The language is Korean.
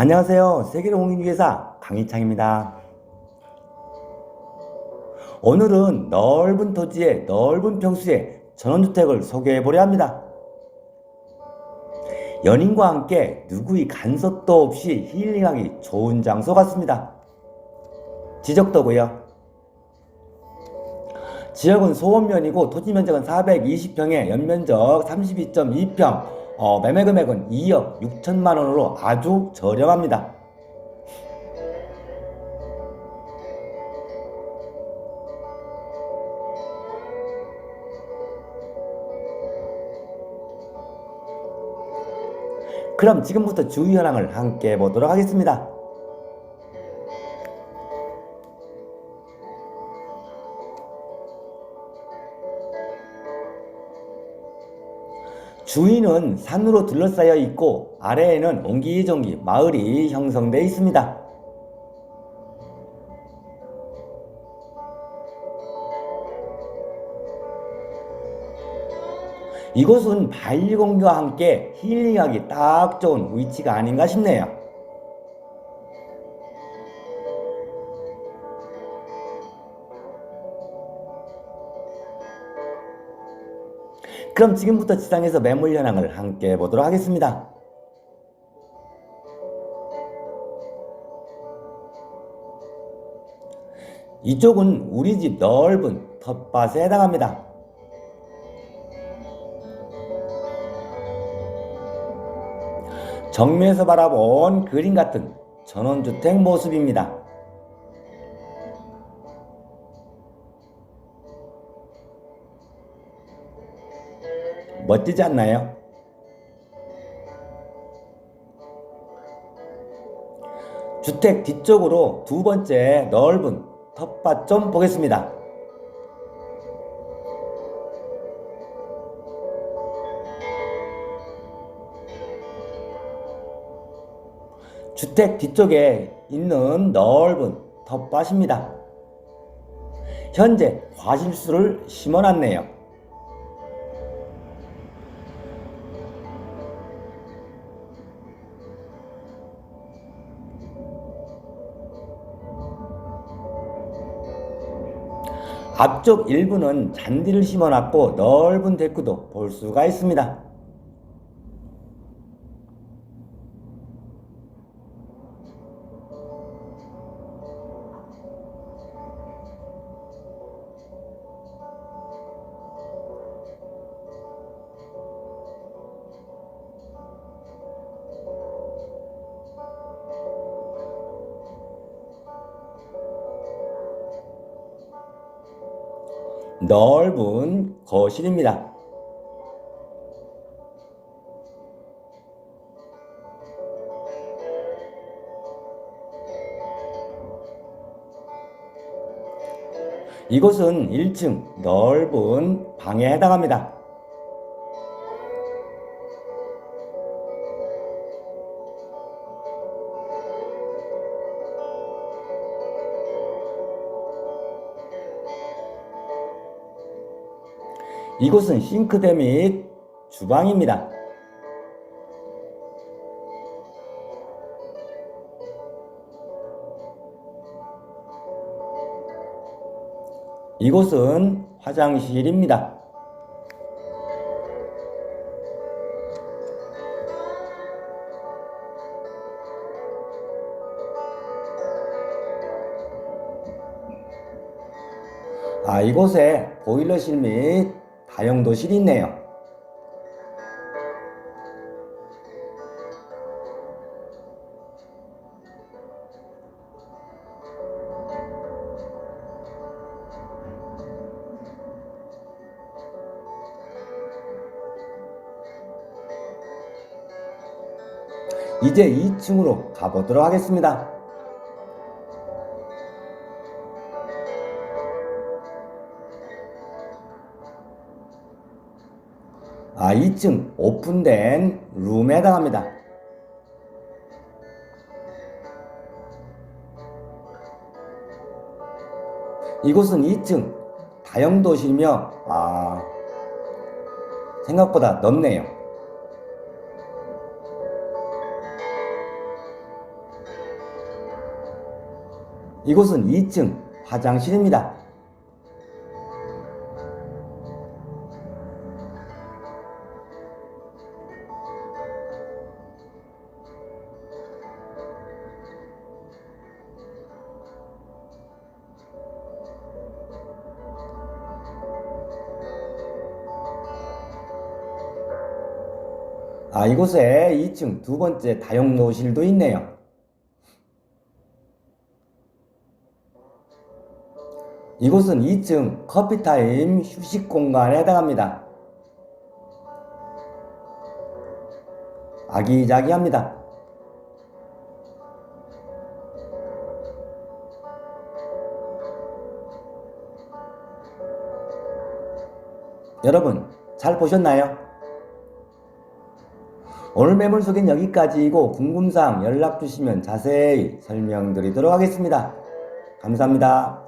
안녕하세요. 세계를 공인중개사 강희창입니다. 오늘은 넓은 토지에 넓은 평수의 전원주택을 소개해 보려 합니다. 연인과 함께 누구의 간섭도 없이 힐링하기 좋은 장소 같습니다. 지적도고요. 지역은 소원면이고 토지 면적은 420평에 연면적 32.2평, 어, 매매 금액은 2억 6천만 원으로 아주 저렴합니다. 그럼 지금부터 주의 현황을 함께 보도록 하겠습니다. 주위는 산으로 둘러싸여 있고 아래에는 옹기종기 마을이 형성되어 있습니다. 이곳은 반려공주와 함께 힐링하기 딱 좋은 위치가 아닌가 싶네요. 그럼 지금부터 지상에서 매물 현황을 함께 보도록 하겠습니다. 이쪽은 우리 집 넓은 텃밭에 해당합니다. 정면에서 바라본 그림 같은 전원주택 모습입니다. 멋지지 않나요? 주택 뒤쪽으로 두 번째 넓은 텃밭 좀 보겠습니다. 주택 뒤쪽에 있는 넓은 텃밭입니다. 현재 과실수를 심어놨네요. 앞쪽 일부는 잔디를 심어놨고 넓은 데크도 볼 수가 있습니다. 넓은 거실입니다. 이곳은 1층 넓은 방에 해당합니다. 이곳은 싱크대 및 주방입니다. 이곳은 화장실입니다. 아, 이곳에 보일러실 및 다용도실이 있네요. 이제 2층으로 가보도록 하겠습니다. 아, 2층 오픈된 룸에 해당합니다. 이곳은 2층 다용도시며 아 생각보다 넓네요. 이곳은 2층 화장실입니다. 아, 이곳에 2층 두 번째 다용노실도 있네요. 이곳은 2층 커피타임 휴식 공간에 해당합니다. 아기자기합니다. 여러분, 잘 보셨나요? 오늘 매물 소개는 여기까지이고 궁금사항 연락 주시면 자세히 설명드리도록 하겠습니다. 감사합니다.